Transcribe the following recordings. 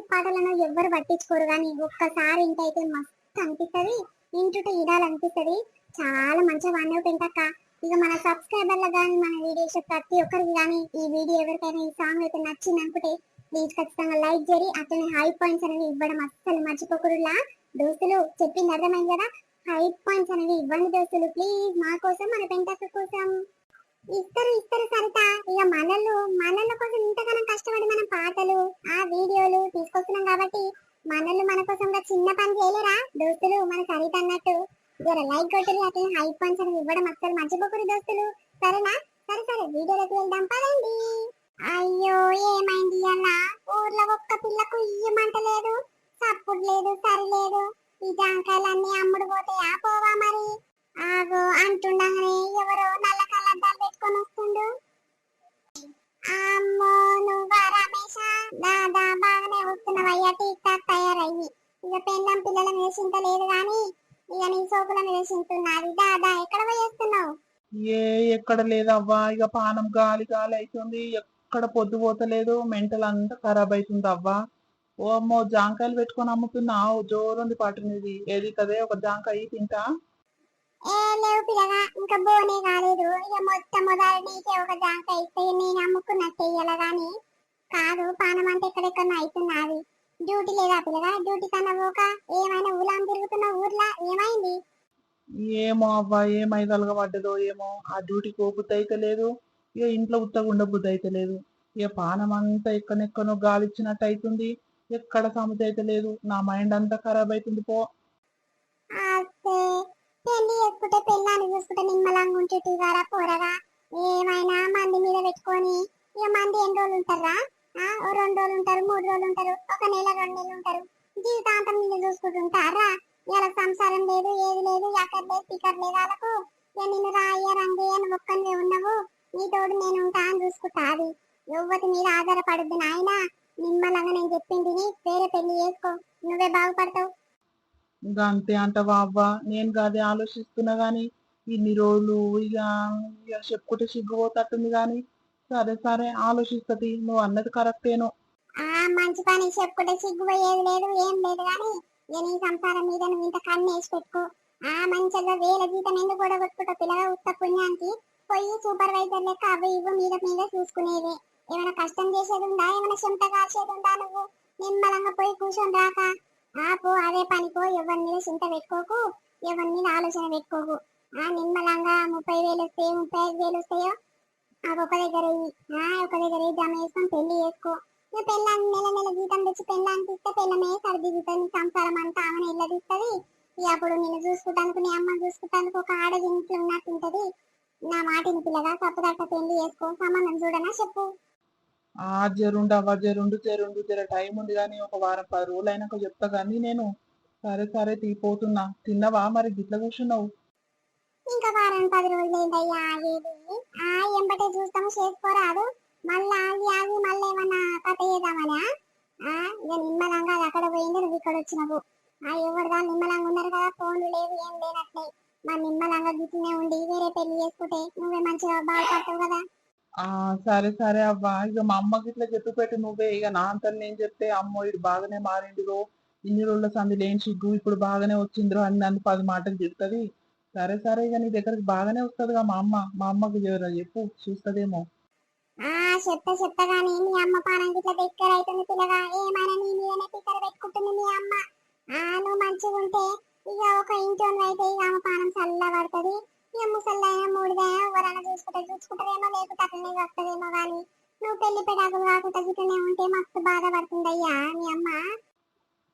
Favourite పాటలను ఎవ్వరు పట్టించుకోరు కానీ ఒక్కసారి ఇంటైతే మస్తు అనిపిస్తుంది. ఇంటుంటే ఇడాలనిపిస్తుంది చాలా మంచిగా వాడినావు పెంటక్క ఇక మన సబ్స్క్రైబర్లకు కానీ మన వీడియోస్ ప్రతి ఒక్కరికి కానీ ఈ వీడియో ఎవరికైనా ఈ సాంగ్ అయితే నచ్చింది అనుకుంటే ప్లీజ్ ఖచ్చితంగా లైక్ చేయి అట్లనే హై పాయింట్స్ అనేవి ఇవ్వడం అస్సలు మర్చిపోకరులా దోస్తులు చెప్పింది అర్థమైంది కదా? హై పాయింట్స్ అనేవి ఇవ్వండి దోస్తులు. ప్లీజ్ మా కోసం మన పెంటక్క కోసం. ఇస్తారు ఇస్తారు సరిత. ఇక మనలు మనల కోసం ఇంతగానం కష్టపడి మనం పాటలు ఆ వీడియోలు తీసుకొస్తున్నాం కాబట్టి మనల్ని మన కోసం చిన్న పని చేయలేరా? దోస్తులు మన సరిత అన్నట్టు. జర లైక్ కొట్టుని అట్లా హైప్ పాయింట్స్ ఇవ్వడం అస్సలు మర్చిపోకూడదు దోస్తులు. సరేనా? సరే సరే వీడియోలోకి వెళ్దాం పదండి. అయ్యో ఏమైంది అలా ఊర్లో ఒక్క పిల్లకు ఇయ్యమంటలేదు సప్పుడు లేదు సరిలేదు ఈ జాంకాయలన్నీ అమ్ముడు పోతాయా పోవా మరి? ఆగో అంటుండగానే ఎవరో నల్ల కళ్ళద్దాలు పెట్టుకొని వస్తుండు. అమ్మో నువ్వా రమేష? దాదా బాగానే వస్తున్నావయ్యా టీక్ టాక్ తయారయ్యి. ఇక పెళ్ళం పిల్లల మీద చింత లేదు కానీ ఇక నీ సోకుల మీద చింతున్నది దాదా ఎక్కడ పోయేస్తున్నావు? ఏ ఎక్కడ లేదవ్వా ఇక పానం గాలి గాలి అవుతుంది ఎక్కడ పొద్దు పోతలేదు మెంటల్ అంతా ఖరాబ్ అవుతుంది అవ్వా ఓ అమ్మో జాంకాయలు పెట్టుకొని అమ్ముతున్నావు జోరుంది పాటనిది. ఏది కదే ఒక జాంకాయ తింటా. ఏ లేవు పిల్లగా ఇంకా బోనే కాలేదు. ఇక మొత్తం మొదలు నీకే ఒక జాంక ఇస్తే నేను అమ్ముకున్నట్టు ఇయ్యాల గాని కాదు పానం అంటే ఎక్కడెక్కడ అవుతున్నది డ్యూటీ లేదా పిల్లగా? డ్యూటీ కన్నా పోక ఏమైనా ఊలాం తిరుగుతున్న ఊర్లా? ఏమైంది? ఏమో అవ్వా ఏమైదలుగా పడ్డదో ఏమో. ఆ డ్యూటీ కోబుద్ది అయితే లేదు. ఇక ఇంట్లో ఉత్తగా ఉండబుద్ధి అయితే లేదు. ఇక పానం అంతా ఎక్కడెక్కనో గాలి ఇచ్చినట్టు అవుతుంది ఎక్కడ సముద్ర అయితే లేదు. నా మైండ్ అంతా ఖరాబ్ అవుతుంది పో. పెళ్ళి చేసుకుంటే పెళ్ళాన్ని చూసుకుంటే నిమ్మలంగా ఉంటే తీవారా పోరగా? ఏమైనా మంది మీద పెట్టుకొని ఇక మంది ఎన్ని రోజులు ఉంటారా ఓ రెండు రోజులు ఉంటారు మూడు రోజులు ఉంటారు ఒక నెల రెండు నెలలు ఉంటారు. జీవితాంతం మీద చూసుకుంటుంటారా ఇలా సంసారం లేదు ఏది లేదు ఎక్కడ లేదు స్పీకర్ లేదు వాళ్ళకు. నిన్ను రంగయ్య అని ఒక్కనే ఉన్నావు. నీ తోడు నేను ఉంటా అని చూసుకుంటా యువతి మీద ఆధారపడద్దు నాయన. నిమ్మలంగా నేను చెప్పింది వేరే పెళ్ళి చేసుకో. నువ్వే బాగుపడతావు. ఇంకా అంతే అంటవా అవ్వ నేను కాదే ఆలోచిస్తున్నా గాని ఇన్ని రోజులు ఇక ఇక చెప్పుకుంటే సిగ్గుపోతట్టుంది గాని సరే సరే ఆలోచిస్తుంది. నువ్వు అన్నది కరెక్టేను ఆ మంచి పని చెప్పుకుంటే సిగ్గుపోయేది లేదు ఏం లేదు కానీ ఇక నీ సంసారం మీద నువ్వు ఇంత కన్ను వేసి పెట్టుకో. ఆ మంచిగా వేల జీతం ఎందుకు కూడా పెట్టుకుంటా పిల్లగా ఉత్త పుణ్యానికి పోయి సూపర్వైజర్ లెక్క అవి ఇవ్వు మీద మీద చూసుకునేది. ఏమైనా కష్టం చేసేది ఉందా? ఏమైనా చెమట కాల్చేది ఉందా నువ్వు? నిమ్మలంగా పోయి కూర్చొని రాక. ఆపు అదే పనికో ఎవరి మీద చింత పెట్టుకోకు ఎవరి మీద ఆలోచన పెట్టుకోకు. ఆ నిమ్మలంగా ముప్పై వేలు వస్తే ముప్పై ఐదు వేలు వస్తాయో? అవి ఒక దగ్గర ఆ ఒక దగ్గర జమ చేసుకొని పెళ్ళి చేసుకో. ఇక పెళ్ళాన్ని నెల నెల జీతం తెచ్చి పెళ్ళానికి ఇస్తే పెళ్ళమే సరిదిగుతుంది సంసారం అంతా ఆమె ఇల్లదిస్తుంది ఇక అప్పుడు నేను చూసుకుంటానికి నీ అమ్మ చూసుకుంటానికి ఒక ఆడ ఇంట్లో ఉన్నట్టు నా మాటిని పిల్లగా తప్పుదట్ట పెళ్ళి చేసుకో సంబంధం చూడనా చెప్పు. ఆ జరుండు అవ్వ తెర జరుండు టైం ఉంది కానీ ఒక వారం పది రోజులు అయినాక చెప్తా కానీ నేను సరే సరే తీపోతున్నా. తిన్నవా మరి? గిట్ల కూర్చున్నావు. ఇంకా వారం పది రోజులు ఏంటయ్యా ఆగేది. ఆ ఎంబటే చూస్తాము చేసుకోరాదు మళ్ళీ ఆగి ఆగి మళ్ళీ ఏమన్నా కథ చేద్దామనా ఆ? ఇక నిమ్మలంగా అది అక్కడ పోయింది నువ్వు ఇక్కడ వచ్చినావు. ఆ ఎవరిదా నిమ్మలంగా ఉన్నారు కదా ఫోన్లు లేవు ఏం లేనట్లే. మా నిమ్మలంగా గిట్లనే ఉండి వేరే పెళ్ళి చేసుకుంటే నువ్వే మంచిగా బాగుపడతావు కదా. ఆ సరే సరే అవ్వా. ఇక మా అమ్మకి ఇట్లా చెప్పి పెట్టి నువ్వే. ఇక నా అంతా నేను చెప్తే అమ్మో ఇది బాగానే మారిందిరో. ఇన్ని రోజుల సంది లేని సిగ్గు ఇప్పుడు బాగానే వచ్చిందిరో అని నన్ను పది మాటలు చెప్తుంది. సరే సరే ఇక నీ దగ్గరికి బాగానే వస్తుందిగా మా అమ్మ. మా అమ్మకి జర చెప్పు చూస్తుందేమో. ఆ చెప్తా చెప్తా మీ అమ్మ పానం గిట్ల దగ్గర అవుతుంది పిల్లగా. ఏమైనా నీ మీదనే పిక్కర పెట్టుకుంటుంది మీ అమ్మ. ఆ నువ్వు మంచిగా ఉంటే ఇక ఒక ఇంట్లో అయితే ఇక అమ్మ పానం చల్ల పడుతుంది లేకపోతే అట్లనే వస్తుందేమో కానీ నువ్వు పెళ్ళి పెడాకులు కాకుండా గిట్లనే ఉంటే మస్తు బాధపడుతుందయ్యా మీ అమ్మ.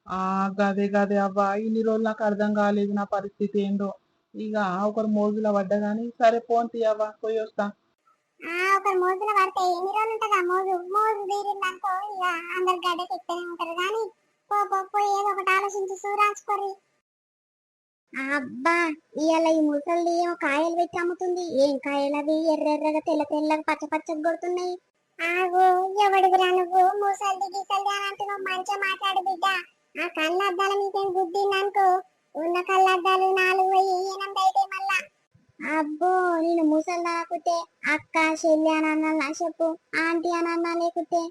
ఆ గదే గదే అవ్వ. ఇన్ని రోజులు నాకు అర్థం కాలేదు నా పరిస్థితి ఏందో. ఇక ఒకరు మోజులో పడ్డా గానీ సరే ఫోన్ తీయవ్వ పోయి వస్తా. ఆ ఒకరు మోజులో పడితే ఎన్ని రోజులు ఉంటుందా మోజు? మోజు తీరిందనుకో ఇక అందరు ఉంటారు కానీ పో పో పోయి ఏదో ఒకటి ఆలోచించి సూరాచుకోరి అబ్బా ఇవాళ ఈ ముసలి ఏమో కాయలు పెట్టి అమ్ముతుంది. ఏం కాయలు అవి? ఎర్ర ఎర్రగా తెల్ల తెల్లగా పచ్చ పచ్చగా కొడుతున్నాయి. ఆగు ఎవడుగురా నువ్వు? ముసల్ది గిసల్ది అని అంటున్నావు మంచిగా మాట్లాడు బిడ్డ. ఆ కళ్ళ అద్దాల మీకేం గుద్దిందనుకో ఉన్న కళ్ళద్దాలు నాలుగు పోయి ఎనిమిది అయితే మళ్ళా. అబ్బో నేను ముసలి రాకుతే అక్క చెల్లి అని అన్నా చెప్పు ఆంటీ అని అన్నా లేకుతే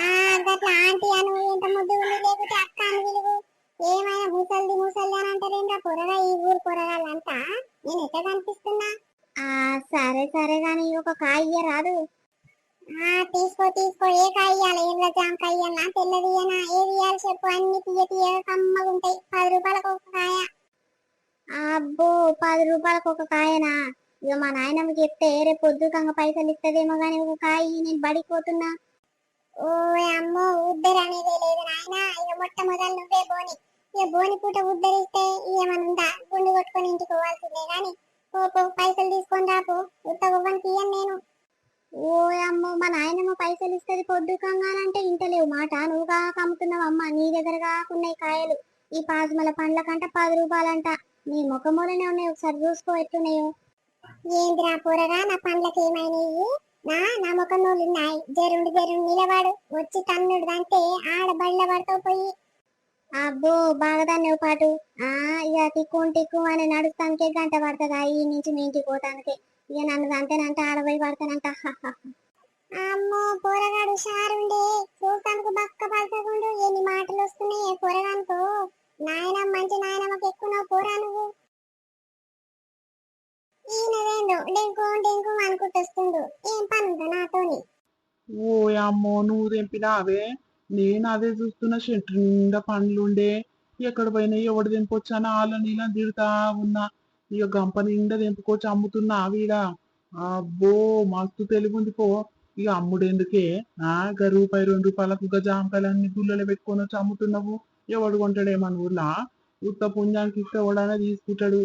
ఆ గట్ల ఆంటీ అను ఎంత ముద్దు లేకుంటే అక్క అని విలువు. ఏమైనా ముసల్ది ముసల్ది అని అంటారేంద్రా పొరగా ఈ ఊరు పొరగాలంతా నేను ఎట్లా కనిపిస్తున్నా? ఆ సరే సరే గాని ఒక కాయ రాదు. ఆ తీసుకో తీసుకో. ఏ కాయ ఇయ్యాలి? ఎర్ర జామకాయ ఇయ్యాలా? తెల్లది ఇయ్యనా? ఏది ఇయ్యాలి చెప్పు. అన్ని తీయ తీయ కమ్మగా ఉంటాయి పది రూపాయలకు ఒక కాయ. అబ్బో పది రూపాయలకు ఒక కాయనా? ఇక మా నాయనమ్మ చెప్తే రేపు పొద్దుకంగా పైసలు ఇస్తుందేమో గానీ ఒక కాయ నేను బడిపోతున్నా ఓ అమ్మో ఉద్దరు అనేది లేదు నాయన. ఇక మొట్టమొదలు నువ్వే బోని. ఇక బోని పూట ఉద్దరిస్తే ఏమనుందా గుండు కొట్టుకొని ఇంటికి పోవాల్సిందే గాని పో పైసలు తీసుకొని రాపో ఉత్త గువ్వని తీయను నేను. ఓ అమ్మో మా నాయనమ్మ పైసలు ఇస్తుంది పొద్దుకంగానంటే ఇంటలేవు మాట. నువ్వు కాక అమ్ముతున్నావు అమ్మ నీ దగ్గర కాకున్నాయి కాయలు. ఈ పాజమల పండ్ల కంట పది రూపాయలంట. నీ ముఖమూలనే ఉన్నాయి ఒకసారి చూసుకో ఎట్టున్నాయో ఏంద్రా పోరగా నా పండ్లకి ఏమైనాయి? నా నా ముఖం ఉన్నాయి జరుండు జరుండు నిలవాడు వచ్చి తన్నుడు అంటే ఆడ బళ్ళ పడతావు పోయి. అబ్బో బాగా తన్నువు పాటు. ఆ ఇక తిక్కు టిక్కు అని నడుస్తానికే గంట పడుతుందా? ఈ నుంచి మీ ఇంటికి పోతానికి. ఇక నన్ను అంతేనంటే ఆడపోయి పడతానంట. అమ్మో పోరగాడు షారుండే. చూస్తానికి బక్క పడతకుండు ఎన్ని మాటలు వస్తున్నాయి పోరగానుకో. నాయనమ్మ మంచి నాయనమ్మకి ఎక్కువ పోరా నువ్వు. ఈయనదేందో డెంకు డెంకు అనుకుంటూ వస్తుండు ఏం పని ఉందో నాతోని? ఓ అమ్మో నువ్వు తెంపినావే. నేను అదే చూస్తున్న చెట్టు నిండా పండ్లుండే ఎక్కడ పోయినా ఎవడు తెంపొచ్చానా వాళ్ళ నీళ్ళ తిడతా ఉన్నా. ఇక గంప నిండా తెంపుకొచ్చి అమ్ముతున్నా వీడ. అబ్బో మస్తు తెలుగుంది పో. ఇక అమ్ముడు ఎందుకే ఆ గరువు రూపాయి రెండు రూపాయలకు గ జామకాయలన్నీ గుళ్ళలో పెట్టుకొని వచ్చి అమ్ముతున్నావు. ఎవడు కొంటాడే మన ఊర్లా? ఉత్త పుణ్యానికి ఇస్తే ఎవడైనా తీసుకుంటాడు.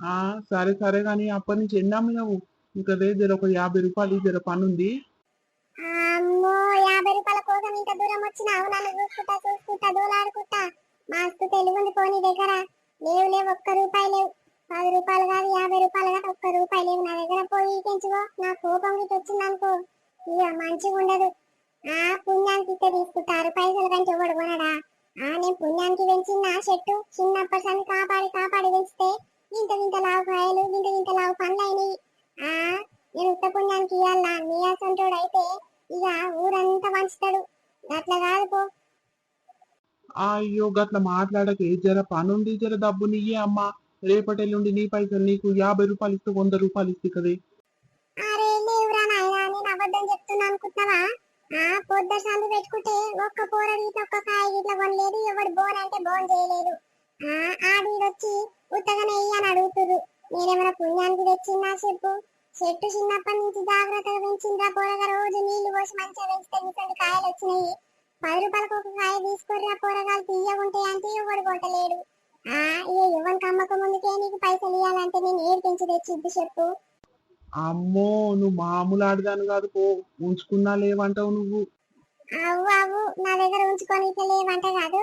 ఆ సరే సరే కానీ అప్పటి నుంచి ఎన్ని అమ్మినావు ఇంకా అదే జర ఒక యాభై రూపాయలు జర పని ఉంది. యాభై రూపాయల కోసం ఇంత దూరం వచ్చిన అవునాలు చూసుకుంటా చూసుకుంటా దూలాడుకుంటా. మస్తు తెలుగుంది పోనీ దగ్గర. లేవు లేవు ఒక్క రూపాయి లేవు. పది రూపాయలు కాదు యాభై రూపాయలు కాదు ఒక్క రూపాయి లేవు. నా దగ్గర పోయి తెంచుకో నా కోపం గిట్ వచ్చింది అనుకో. ఇక మంచిగా ఉండదు. ఆ పుణ్యానికి ఇస్తే తీసుకుంటారు పైసలు కంటే ఎవడు కొనడా? ఆ నేను పుణ్యానికి పెంచిన చెట్టు. చిన్నప్పటి సన్ని కాపాడి కాపాడి పెంచితే ఇంత ఇంత లావు కాయలు ఇంత ఇంత లావు పండ్లు అయినాయి. ఆ నేను ఉత్త పుణ్యానికి ఇవ్వాలా నీ అసంటోడు అయితే ఇక ఊరంతా వంచుతాడు అట్లా కాదు పో. అయ్యో గట్ల మాట్లాడకే జర పనుంది జర డబ్బు నీయే అమ్మా. రేపటి ఎల్లుండి నీ పైసలు నీకు యాభై రూపాయలు ఇస్తే వంద రూపాయలు ఇస్తే కదే అరే లేవురా నాయనా నేను అబద్ధం చెప్తున్నా అనుకుంటున్నావా? ఆ పొద్దు సందు పెట్టుకుంటే ఒక్క గీత ఒక్క కాయ గిట్ల కొనలేదు ఎవడు బోన్ అంటే బోన్ చేయలేదు. ఆ ఆడీడొచ్చి ఉత్తగానే ఇయ్యని అడుగుతురు నేనేమైనా పుణ్యానికి తెచ్చిందా చెప్పు. చెట్టు చిన్నప్పటి నుంచి జాగ్రత్తగా పెంచిందా పోరగా రోజు నీళ్ళు పోసి మంచిగా పెంచితే ఇటువంటి కాయలు వచ్చినాయి. పది రూపాయలకు ఒక కాయ తీసుకుర్రా పోరగాలు తీయగుంటాయి అంటే ఎవడు కొట్టలేడు. ఆ ఇక ఇవ్వని కమ్మక ముందుకే నీకు పైసలు ఇవ్వాలంటే నేను ఏడు పెంచి తెచ్చిద్ది చెప్పు. అమ్మో నువ్వు మామూలు ఆడదాను కాదు పో ఉంచుకున్నా లేవంటావు నువ్వు. అవ్వు అవ్వు నా దగ్గర ఉంచుకొని లేవంట కాదు.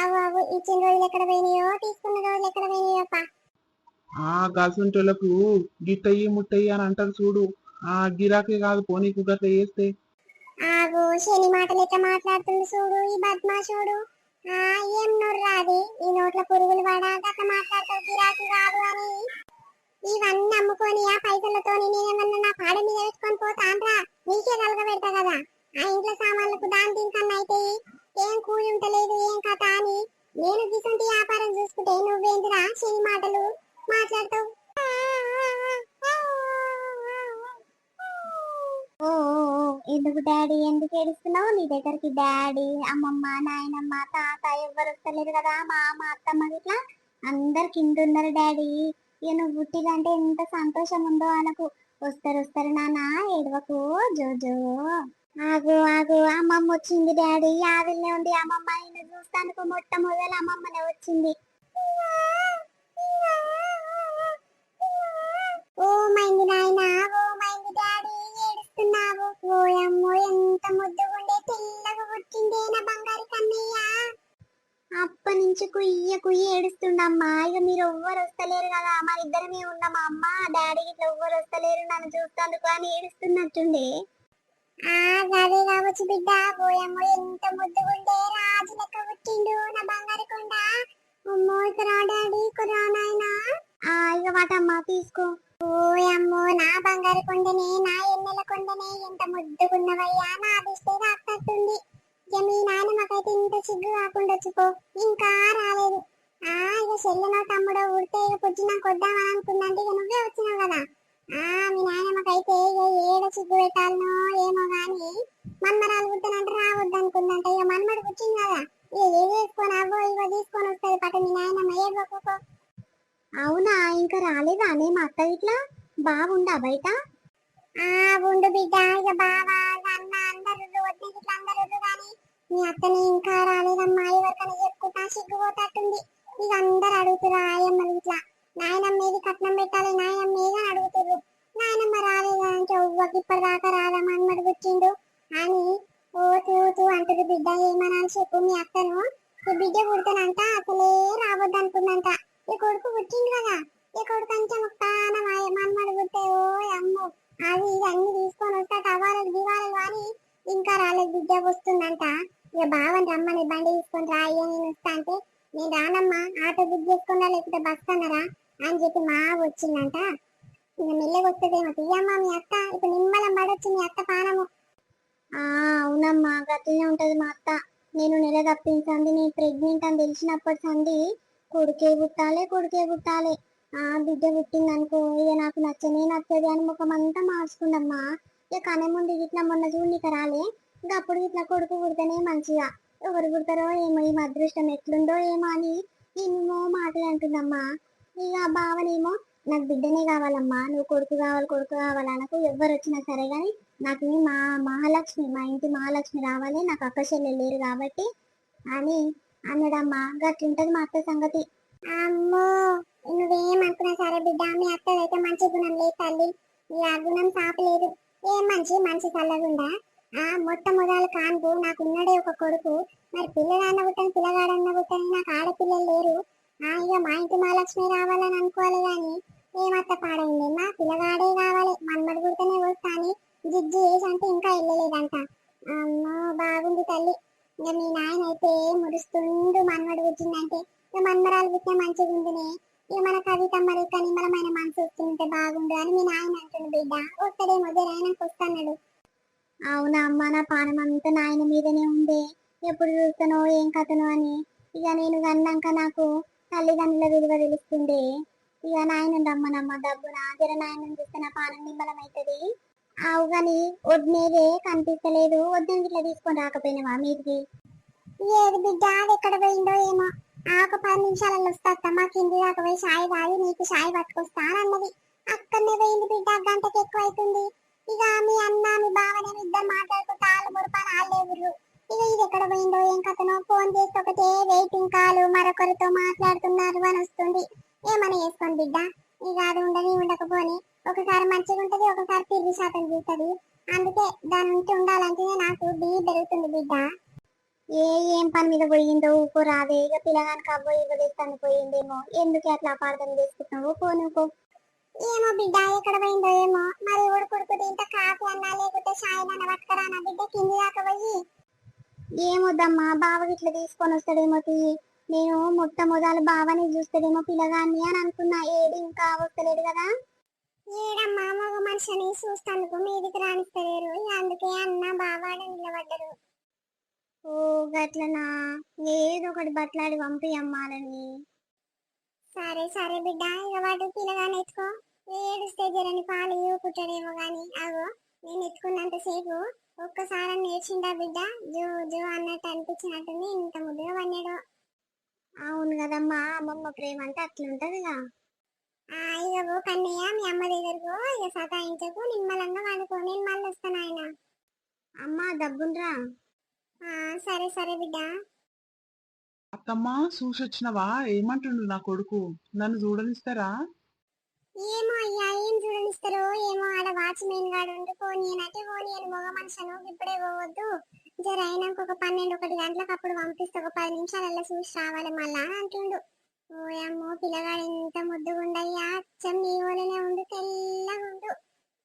అవ్వు అవ్వు ఇచ్చిన రోజులు ఎక్కడ పోయినాయో తీసుకున్న రోజులు ఎక్కడ పోయినాయో ఆ గసంటోళ్ళకు గిట్టయి ముట్టయి అని అంటారు చూడు. ఆ గిరాకే కాదు పోనీ నీకు గట్ల చేస్తే. ఆగు శని మాటలు ఎట్లా మాట్లాడుతుంది చూడు ఈ బద్మాషోడు ఆ ఏం నొర్రాది ఈ నోట్ల పురుగులు పడా గట్ల మాట్లాడతావు గిరాకీ కాదు అని. ఇవన్నీ అమ్ముకొని ఆ పైసలతో నేనేమన్నా నా పాడ మీద పెట్టుకొని పోతాన్రా నీకే కలగ పెడతా కదా. ఆ ఇంట్లో సామాన్లకు దాని దీనికన్నా అయితే ఏం కూలి ఉంటలేదు ఏం కథ అని. నేను గిసంటి వ్యాపారం చూసుకుంటే నువ్వేంటిరా శని మాటలు? మాట్లాడతావు? ఓ ఓ, ఎందుకు డాడీ ఎందుకు ఏడుస్తున్నావు? నీ దగ్గరికి డాడీ అమ్మమ్మ నాయనమ్మ తాత ఎవ్వరు వస్తలేరు కదా మామ అత్తమ్మ ఇట్లా అందరు కింద ఉన్నారు డాడీ. ఇక నువ్వు పుట్టిదంటే ఎంత సంతోషం ఉందో అనకు. వస్తారు వస్తారు నాన్న ఏడవకు జోజో. ఆగు ఆగు అమ్మమ్మ వచ్చింది డాడీ. ఆవిల్నే ఉంది అమ్మమ్మ ఆయన చూస్తానుకు. మొట్టమొదలు అమ్మమ్మనే వచ్చింది. ఓ మైంది నాయనా ఓ మైంది డాడీ ఏడుస్తున్నావు. ఓయమ్మో ఎంత ముద్దుగుండే తెల్లగా పుట్టిందే నా బంగారు కన్నయ్య. అప్ప నుంచి కుయ్య కుయ్య ఏడుస్తుండమ్మా. ఇక మీరు ఎవ్వరు వస్తలేరు కదా. మరి ఇద్దరమే ఉన్నామా అమ్మ డాడీ ఇట్లా ఎవ్వరు వస్తలేరు. నన్ను చూస్తాందుకు అని ఏడుస్తున్నట్టుండే. ఆ గదే కావచ్చు బిడ్డ. ఓయమ్మో ఎంత ముద్దుగుండే రాజు లెక్క పుట్టిండు నా బంగారు కొండ. అమ్మో ఇక రా డాడీ ఇక రా నాయనా. ఆ ఇక వాటమ్మా తీసుకో. ఓయమ్మో నా బంగారు కొండనే నా ఎన్నెల కొండనే ఎంత ముద్దుగున్నవయ్యా నా దిష్టి రాకట్టుంది. ఇక మీ ఇంత సిగ్గు కాకుండా వచ్చుకో ఇంకా రాలేదు. ఆ ఇక చెల్లెనో తమ్ముడో ఉడితే ఇక పుట్టినాక వద్దామని ఇక నువ్వే వచ్చినావు కదా. ఆ మీ నాయనమ్మకైతే ఇక ఏడ సిగ్గు పెట్టాలనో ఏమో గాని మన్మరాలు పుట్టినంటే రావద్దు అనుకుందంట ఇక మన్మడు పుట్టింది కదా. ఇక ఏది తీసుకొని అవ్వో ఇగో తీసుకొని వస్తుంది పట్టు మీ నాయనమ్మ. ఏడుకోకో అవునా? ఇంకా రాలేదా అనే మా అత్త ఇట్లా బాగుండా బయట? ఆ ఉండు బిడ్డ. ఇక బావా అన్న అందరు వద్దు ఇట్లా అందరు కానీ మీ అత్తని ఇంకా రాలేదమ్మా. ఎవరికైనా చెప్పుకుంటా సిగ్గుపోతట్టుంది. ఇక అందరు అడుగుతున్నారు ఆయమ్మలు ఇట్లా నాయనమ్మ ఏది కట్నం పెట్టాలి? నాయనమ్మ ఏదని అడుగుతుర్రు. నాయనమ్మ రాలేదా? అంటే ఉవ్వకి ఇప్పటిదాకా రాదా? మన్మడు పుట్టిండు అని ఓ తూ తూ అంటారు బిడ్డ. ఏమనాలి చెప్పు మీ అత్తను? ఈ బిడ్డ పుడతానంట అసలే రావద్దు అనుకుందంట. ఈ కొడుకు పుట్టింది కదా. ఈ కొడుకు అంటే ముక్తాన మన్మడు పుట్టే ఓ అమ్మో. అది ఇది అన్ని తీసుకొని వస్తా టవాలు దివాలలు కానీ ఇంకా రాలేదు బిడ్డ వస్తుందంట. ఇక బావని రమ్మని బండి తీసుకొని రా అయ్యా నేను వస్తా అంటే నేను రానమ్మా ఆటో బుక్ చేసుకున్నా లేకపోతే బస్ అన్నరా? అని చెప్పి మా వచ్చిందంట. ఇక మెల్లగా వస్తుందేమో. తీయమ్మా మీ అత్త ఇప్పుడు నిమ్మలం పడొచ్చు మీ అత్త పానము. ఆ అవునమ్మా గట్లనే ఉంటది మా అత్త. నేను నెల తప్పించండి నేను ప్రెగ్నెంట్ అని తెలిసినప్పటి సంది కొడుకే పుట్టాలి కొడుకే పుట్టాలి. ఆ బిడ్డ పుట్టింది అనుకో ఇక నాకు నచ్చనే నచ్చదు అని ముఖం అంతా మార్చుకుందమ్మా. ఇక కనే ముందు ఇట్లా మొన్న చూడనిక రాలే. ఇంకా అప్పుడు ఇట్లా కొడుకు పుడితేనే మంచిగా. ఎవరు పుడతారో ఏమో ఈ అదృష్టం ఎట్లుందో ఏమో అని ఏమేమో మాటలు అంటుందమ్మా. ఇక ఆ భావనేమో నాకు బిడ్డనే కావాలమ్మా. నువ్వు కొడుకు కావాలి కొడుకు కావాలి అనకు. ఎవరు వచ్చినా సరే కానీ నాకు మా మహాలక్ష్మి మా ఇంటి మహాలక్ష్మి రావాలి. నాకు అక్క చెల్లెలు లేరు కాబట్టి అని అన్నాడమ్మా గట్లుంటది మా అత్త సంగతి. అమ్మో నువ్వేమనుకున్నా సరే బిడ్డ మీ అత్తదైతే మంచి గుణం లేదు తల్లి. ఈ ఆ గుణం సాపలేదు ఏం మంచి మంచి చల్లగుండా ఆ మొట్టమొదలు కాన్పు నాకు ఉన్నడే ఒక కొడుకు. మరి పిల్లగాన్న పుట్టని పిల్లగాడన్న పుట్టని నాకు ఆడపిల్లలు లేరు. ఆ ఇక మా ఇంటి మహాలక్ష్మి రావాలని అనుకోవాలి కానీ ఏమత్త పాడైంది? మా పిల్లగాడే కావాలి. మన్మడు పుడితేనే వస్తా అని జిజ్జి వేసి అంటే ఇంకా వెళ్ళలేదంట అమ్మో బాగుంది తల్లి. ఇక మీ నాయన అయితే మురుస్తుండు మన్మడు పుట్టిందంటే. ఇక మన్మరాలు పుట్టిన మంచిగా ఉందినే ఇక మన కవిత మరి కనిమలమైన మనసు వస్తుంటే బాగుండు అని మీ నాయన అంటుండు బిడ్డ. వస్తాడేమో జరైనాక వస్తాడు అవునా అమ్మ నా పానం అంతా నాయన మీదనే ఉందే ఎప్పుడు చూస్తానో ఏం కథనో అని. ఇక నేను కన్నాక నాకు తల్లిదండ్రుల విలువ తెలుస్తుంది ఇక నాయన రమ్మనమ్మ డబ్బున? జర నాయన చూస్తే నా పానం నిమ్మలమైతది ఆవు గాని వడ్నేదే కనిపించలేదు వద్దని ఇట్లా తీసుకొని రాకపోయినావా మీదికి? ఏది బిడ్డ అది ఎక్కడ పోయిందో ఏమో. ఆ ఒక పది నిమిషాలలో వస్తా మా కింది దాకా పోయి సాయి తాగి నీకు సాయి పట్టుకొస్తా అని అన్నది. అక్కడనే పోయింది బిడ్డ గంటకి ఎక్కువ అవుతుంది ఇక మీ అన్న మీ బావనే ఇద్దరు మాట్లాడుకుంటా వాళ్ళు మురపాలు వాళ్ళే ఇక ఇది ఎక్కడ పోయిందో ఏం కథనో? ఫోన్ చేస్తే ఒకటే వెయిటింగ్ కాల్ మరొకరితో మాట్లాడుతున్నారు అని వస్తుంది. ఏమని చేసుకోండి బిడ్డ? ఇక అది ఉండని ఉండకపోని ఒకసారి మంచిగా ఉంటది ఒకసారి తిరిగి శాతం చూస్తుంది అందుకే దాని నుంచి ఉండాలంటేనే నాకు బీ పెరుగుతుంది బిడ్డ. ఏ ఏం పని మీద పోయిందో ఊకో రాదే. ఇక పిల్లగానికి అవ్వ ఇవ్వదేస్తాను పోయిందేమో. ఎందుకు అట్లా అపార్థం చేసుకుంటున్నావు? పో నువ్వు ఏమో బిడ్డ ఎక్కడ పోయిందో ఏమో. మరి ఊడు కొడుకు ఇంత కాఫీ అన్నా లేకుంటే షాయి అన్న పట్టుకరా నా బిడ్డ కింది దాకా పోయి. ఏమొద్దమ్మా బావ ఇట్లా తీసుకొని వస్తాడేమో తీయి నేను మొట్టమొదలు బావని చూస్తాడేమో పిల్లగాన్ని అని అనుకున్నా. ఏది ఇంకా వస్తలేడు కదా. ఏడమ్మా మగ మనిషిని చూస్తానుకు మీదికి రానిస్తలేరు. అందుకే అన్న బావాడ నిలబడ్డరు ఓ గట్లనా? ఏదో ఒకటి బట్లాడి పంపి అమ్మాలని సరే సరే బిడ్డ ఇక వాడు పిల్లగాని ఎత్తుకో. ఏడుస్తే జరని పాలు ఇవ్వకుంటాడేమో గాని. అగో నేను ఎత్తుకున్నంతసేపు ఒక్కసారి నేర్చిందా బిడ్డ? జో జో అన్నట్టు అనిపించినట్టుంది. ఇంత ముద్దుగా పన్నాడు. అవును కదమ్మా అమ్మమ్మ ప్రేమ అంటే అట్లుంటదిగా. ఓ కన్నయ్య మీ అమ్మ దగ్గరకు ఇక సతాయించకు నిమ్మలంగా వండుకో నేను మళ్ళీ వస్తాను ఆయన అమ్మ దబ్బుండ్రా ఆ, సరే సరే బిడ్డ. అత్తమ్మ చూసొచ్చినవా ఏమంటుండు నా కొడుకు? నన్ను చూడనిస్తారా? ఏమో అయ్యా ఏం చూడనిస్తారో ఏమో ఆడ వాచ్మెన్ గాడు ఉండి పోనీ అంటే పోనీ అని మగ మనుషులు ఇప్పుడే పోవద్దు. జర అయినాక ఒక పన్నెండు ఒకటి గంటలకు అప్పుడు పంపిస్తే ఒక పది నిమిషాలలో చూసి రావాలి మళ్ళా అంటుండు. ఓయమ్మో పిల్లగాడు ఇంత ముద్దుగుండయ్యా. అచ్చం నీ ఓలనే ఉండు తెల్లగా ఉండు.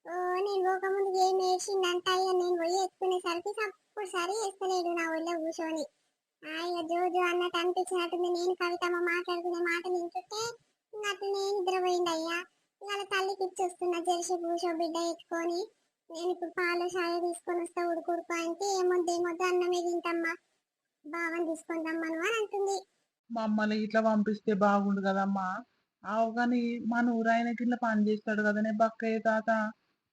ఓ నేను పోకముందు ఏం వేసిందంట ఇక నేను పోయి ఎత్తుకునేసరికి అప్పుడు సరి వేస్తలేడు నా ఒళ్ళో కూర్చొని. ఆయన జోజు అన్నట్టు అనిపించినట్టుంది. నేను కవితమ్మ మాట్లాడుకునే మాట వింటుంటే ఇంకా అట్లా నేను నిద్రపోయిందయ్యా ఇవాళ తల్లికి ఇచ్చొస్తున్నా జెర్సీ పూసో బిడ్డ ఎత్తుకొని నేను ఇప్పుడు పాలు సాయ తీసుకొని వస్తా ఉడుకుడుకు అంటే ఏమొద్దు ఏమొద్దు అన్నమే తింటమ్మా. బావని తీసుకొని రమ్మను అని అంటుంది. మమ్మల్ని ఇట్లా పంపిస్తే బాగుండు కదమ్మా. ఆవు కానీ మన ఊరాయనకి ఇట్లా పని చేస్తాడు కదనే బక్కయ్య తాత.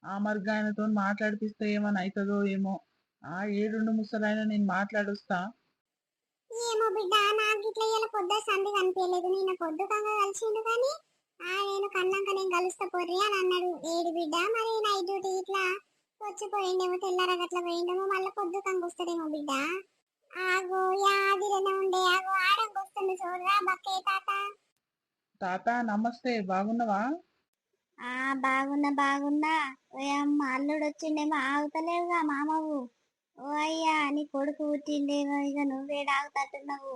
ఆ మరి ఆయనతో మాట్లాడిపిస్తే ఏమని అవుతుందో ఏమో. ఆ ఏడుండు ముసలైన నేను మాట్లాడొస్తా. ఏమో బిడ్డ నాకు ఇట్లా ఇలా పొద్దు సంధి కనిపించలేదు నేను పొద్దు కంగా కలిసిండు కానీ ఆ నేను కన్నాక నేను కలుస్తా పోర్రి అని అన్నాడు. ఏడు బిడ్డ మరి నైట్ డ్యూటీ ఇట్లా వచ్చిపోయిండేమో తెల్లారగట్ల పోయిండేమో మళ్ళీ పొద్దు కంగా వస్తాడేమో బిడ్డ. ఆగో యాదిరనే ఉండే ఆగో ఆడంకి వస్తుంది చూడరా బక్కయ్య తాత. తాత నమస్తే బాగున్నావా? ఆ బాగున్నా బాగున్నా. ఓ అమ్మ అల్లుడు వచ్చిండేమో ఆగుతలేవుగా మామవు ఓ అయ్యా నీ కొడుకు పుట్టిండేమో ఇక నువ్వేడు ఆగుతట్టున్నావు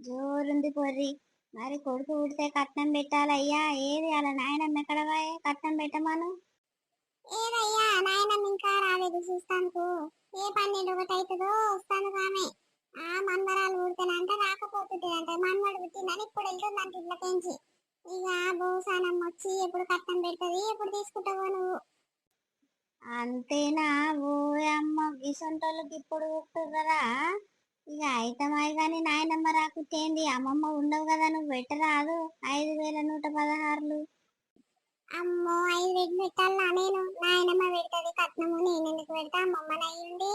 జోరుంది పొర్రి. మరి కొడుకు పుడితే కట్నం పెట్టాలయ్యా? ఏది అలా నాయనమ్మ ఎక్కడ పోయే? కట్నం పెట్టమను? ఏదయ్యా నాయనమ్మ ఇంకా రాలేదు చూస్తాను ఏ పన్నెండు ఒకటి అవుతుందో వస్తాను కామే ఆ మన్మరాలు పుడితేనంట రాకపోతుందంట మన్మడు పుట్టిందని ఇప్పుడు వెళ్తుందంట ఇళ్ళకేంచి ఇక భూసానం వచ్చి ఎప్పుడు కట్నం పెడుతుంది ఎప్పుడు తీసుకుంటావో నువ్వు? అంతేనా ఓ అమ్మ గిసొంటోళ్ళకి ఇప్పుడు పుట్టుదరా. ఇక అయితమాయి కానీ నాయనమ్మ రాకుట్టేంది అమ్మమ్మ ఉండవు కదా నువ్వు పెట్టరాదు. ఐదు వేల నూట పదహారులు. అమ్మో ఐదు వేలు పెట్టాలా నేను? నాయనమ్మ పెడుతుంది కట్నము నేను ఎందుకు పెడతా? అమ్మమ్మ నయ్యుండి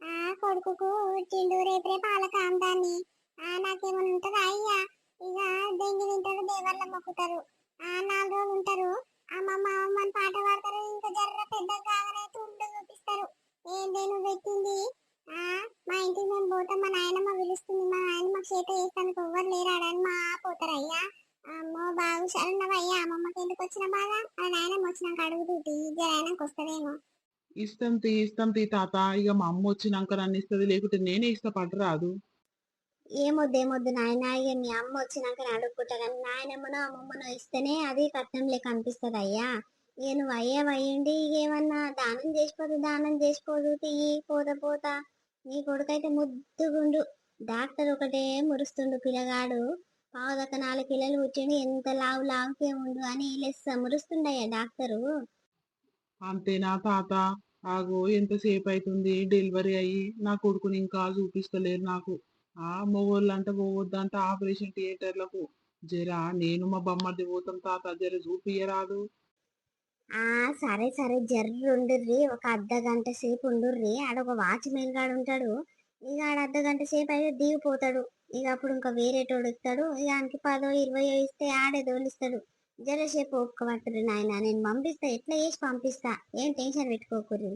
ఆ కొడుకుకు పుట్టిండు రేపు రేపు పాలకాందాన్ని ఆ నాకేమైనా ఉంటుందా అయ్యా? ఇక దెంగి తింటారు దేవర్ల మొక్కుతారు. ఆ నాలుగు రోజులు ఉంటారు. అమ్మమ్మ అమ్మని పాట పాడతారు. ఇంకా జర్ర పెద్ద కాగానే తుండు చూపిస్తారు. ఏందే నువ్వు పెట్టింది? ఆ మా ఇంటికి మేము పోతాం మా నాయనమ్మ పిలుస్తుంది. మా నాయనమ్మ చేత వేస్తానికి ఎవ్వరు లేరాడని మా పోతారు అయ్యా. అమ్మో బాగా హుషారున్నవయ్యా. అమ్మమ్మకి ఎందుకు వచ్చిన బాధ? ఆ నాయనమ్మ వచ్చినాక అడుగుతూటి జరాయనకు వస్తుందేమో. ఇస్తాం తీ ఇస్తాం తీ తాత ఇక మా అమ్మ వచ్చినాక నన్ను ఇస్తుంది లేకుంటే నేనే ఇస్తా పట్టరాదు ఏమొద్దు ఏమొద్దు నాయన ఇక మీ అమ్మ వచ్చినాక అడుక్కుంటా కానీ నాయనమ్మనో అమ్మమ్మనో ఇస్తేనే అది కట్నం లెక్క అనిపిస్తుంది అయ్యా. ఇక నువ్వు అయ్యా అయ్యండి ఇక ఏమన్నా దానం చేసిపోదు దానం చేసిపోదు తీయి పోత పోతా. నీ కొడుకైతే ముద్దుగుండు. డాక్టర్ ఒకటే మురుస్తుండు పిల్లగాడు. పావుదక్క నాలుగు పిల్లలు పుట్టిండు ఎంత లావు లావుకే ఉండు అని లెస్స మురుస్తుండయ్యా డాక్టరు. అంతేనా తాత? ఆగో ఎంతసేపు అవుతుంది డెలివరీ అయ్యి నా కొడుకుని ఇంకా చూపిస్తలేరు నాకు. ఆ మొగోళ్ళంట పోవద్దంట ఆపరేషన్ థియేటర్లకు. జరా నేను మా బొమ్మది పోతాం తాత జర చూపియరాదు ఆ సరే సరే జర్రు ఉండుర్రి ఒక అర్ధ గంట సేపు ఉండుర్రి. ఆడ ఒక వాచ్మెన్ గాడు ఉంటాడు. ఇక ఆడ అర్ధ గంట సేపు అయితే దిగిపోతాడు. ఇక అప్పుడు ఇంకా వేరేటోడు ఇస్తాడు. ఇక ఆయనకి పదో ఇరవై ఇస్తే ఆడే దోలిస్తాడు జరసేపు ఒక్క పట్టురు నాయన నేను పంపిస్తా ఎట్లా చేసి పంపిస్తా? ఏం టెన్షన్ పెట్టుకోకుర్రి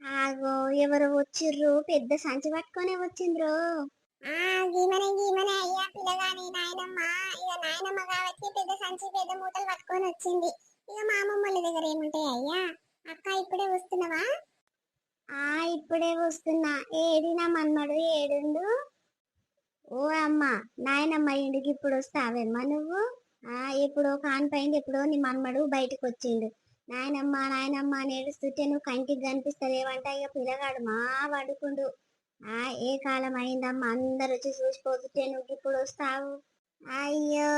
ఆగో ఎవరు వచ్చిర్రు? పెద్ద సంచి పట్టుకొని వచ్చిండ్రు. పెద్ద సంచి పెద్ద మూటలు పట్టుకొని వచ్చింది. ఇక మా అమ్మమ్మల దగ్గర ఏముంటాయి అయ్యా? అక్క ఇప్పుడే వస్తున్నావా? ఆ ఇప్పుడే వస్తున్నా. ఏడి నా మన్మడు? ఏడుండు? ఓ అమ్మ నాయనమ్మ ఇంటికి ఇప్పుడు వస్తావేమ్మా నువ్వు? ఆ ఎప్పుడో కానిపోయింది ఎప్పుడో నీ మనమడు బయటకు వచ్చిండు నాయనమ్మ నాయనమ్మ అని ఏడుస్తుంటే నువ్వు కంటికి కనిపిస్తలేవంట ఇక పిల్లగాడు మా పడుకుండు. ఆ ఏ కాలం అయిందమ్మా అందరు వచ్చి చూసిపోతుంటే నువ్వు ఇప్పుడు వస్తావు? అయ్యో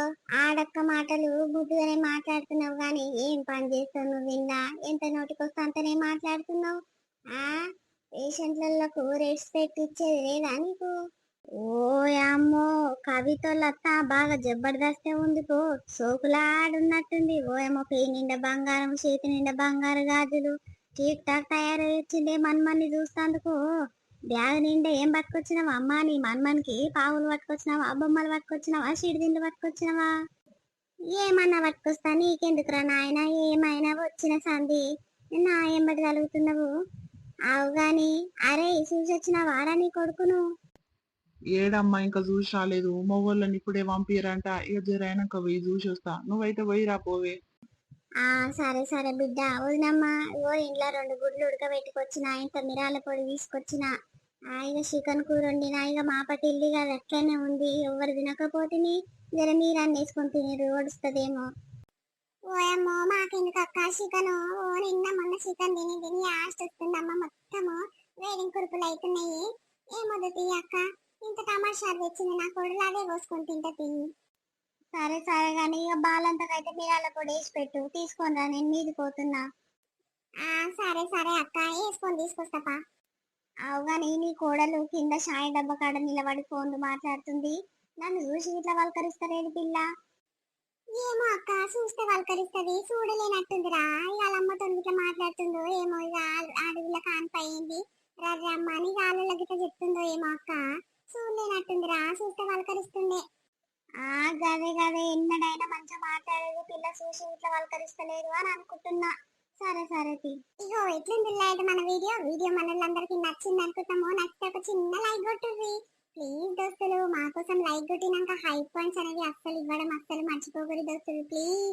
ఆడక్క మాటలు బుద్ధిగానే మాట్లాడుతున్నావు గాని ఏం పని చేస్తావు నువ్వు విన్నా ఎంత నోటికొస్తా అంతనే మాట్లాడుతున్నావు? ఆ పేషెంట్లకు రెస్పెక్ట్ ఇచ్చేది లేదా నీకు? ఓయమ్మో కవితో కవితలత్త బాగా జబర్దస్తే ఉంది పో. సోకులాడున్నట్టుంది. ఓయమ్మో పే నిండా బంగారం చేతి నిండా బంగారు గాజులు. టీక్ టాక్ తయారు వచ్చిందే మన్మన్ని చూస్తాందుకు. బ్యాగ్ నిండా ఏం పట్టుకొచ్చినావా అమ్మా? నీ మన్మన్కి పావులు పట్టుకొచ్చినావా? బొమ్మలు పట్టుకొచ్చినావా? షిడిదిండ్లు పట్టుకొచ్చినావా? ఏమన్నా పట్టుకొస్తా నీకెందుకురా నాయన? ఏమైనా వచ్చిన సంధి? నా ఎంబటి కలుగుతున్నావు అవుగాని అరే చూసి వచ్చిన వారా నీ కొడుకును? ఏడమ్మా ఇంకా చూసి రాలేదు. మొగోళ్ళని ఇప్పుడే పంపియరంట ఇక జరైనాక పోయి చూసి వస్తా. నువ్వైతే పోయి పోవే. ఆ సరే సరే బిడ్డ. వదినమ్మా ఓ ఇంట్లో రెండు గుడ్లు ఉడకబెట్టుకొచ్చిన ఇంత మిరాల పొడి తీసుకొచ్చిన. ఆ ఇక చికెన్ కూర వండిన ఇక మా పటిల్లి కదా అట్లనే ఉంది. ఎవరు తినకపోతే జర మీరు వేసుకొని తిని ఓడుస్తుందేమో. ఓయమ్మో మాకెందుకు అక్క చికెన్? ఓ నిన్న మొన్న చికెన్ తిని తిని ఆస్ట్ వస్తుందమ్మ మొత్తము. వేడింగ్ కురుపులు అవుతున్నాయి ఏమొద్దు అక్క? ఇంత టమాటాలు తెచ్చింది నా కొడులు అదే కోసుకొని తింటా తిని. సరే సరే కానీ ఇక బాలంతకైతే మీరాల పొడి వేసి పెట్టు తీసుకొని రా నేను మీది పోతున్నా. ఆ సరే సరే అక్క వేసుకొని తీసుకొస్తాపా అవుగాని నీ కోడలు కింద షాయి డబ్బా కాడ నిలబడి ఫోన్ మాట్లాడుతుంది. నన్ను చూసి ఇట్లా వల్కరిస్తారేది పిల్ల. ఏమో అక్క చూస్తే వల్కరిస్తుంది చూడలేనట్టుందిరా. ఇవాళ అమ్మతో ఇట్లా మాట్లాడుతుందో ఏమో ఇక అడవిలో కానిపోయింది రమ్మని అని గిట్ట చెప్తుందో ఏమో అక్క. చూడలేనట్టుందిరా చూస్తే వల్కరిస్తుండే. ఆ గవే గవే ఎన్నడైనా మంచిగా మాట్లాడేది పిల్ల చూసి ఇట్లా వల్కరిస్తలేదు అని అనుకుంటున్నా. సరే సరే ఇగో ఎట్లుంది లైట్ మన వీడియో? వీడియో మనలందరికీ నచ్చింది అనుకుంటాము నచ్చితే ఒక చిన్న లైక్ కొట్టుర్రి. ప్లీజ్ దోస్తులు మా కోసం లైక్ కొట్టినాక హై పాయింట్స్ అనేవి అస్సలు ఇవ్వడం అస్సలు మర్చిపోకూడదు దోస్తులు ప్లీజ్.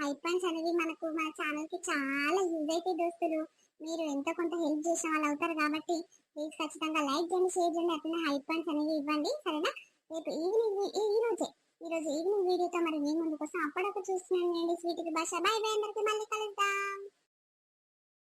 హై పాయింట్స్ అనేవి మనకు మన ఛానల్కి చాలా యూజ్ అవుతాయి దోస్తులు. మీరు ఎంతో కొంత హెల్ప్ చేసిన వాళ్ళు అవుతారు కాబట్టి ప్లీజ్ ఖచ్చితంగా లైక్ చేయండి షేర్ చేయండి అట్లనే హై పాయింట్స్ అనేవి ఇవ్వండి సరేనా? రేపు ఈవినింగ్ ఈ రోజే ఈ రోజు ఈవినింగ్ వీడియోతో మరి మీ ముందుకు వస్తాం అప్పటికి చూస్తున్నాను నేను స్వీట్ భాష బాయ్ బాయ్ అందరికీ మళ్ళీ కలుద్దాం.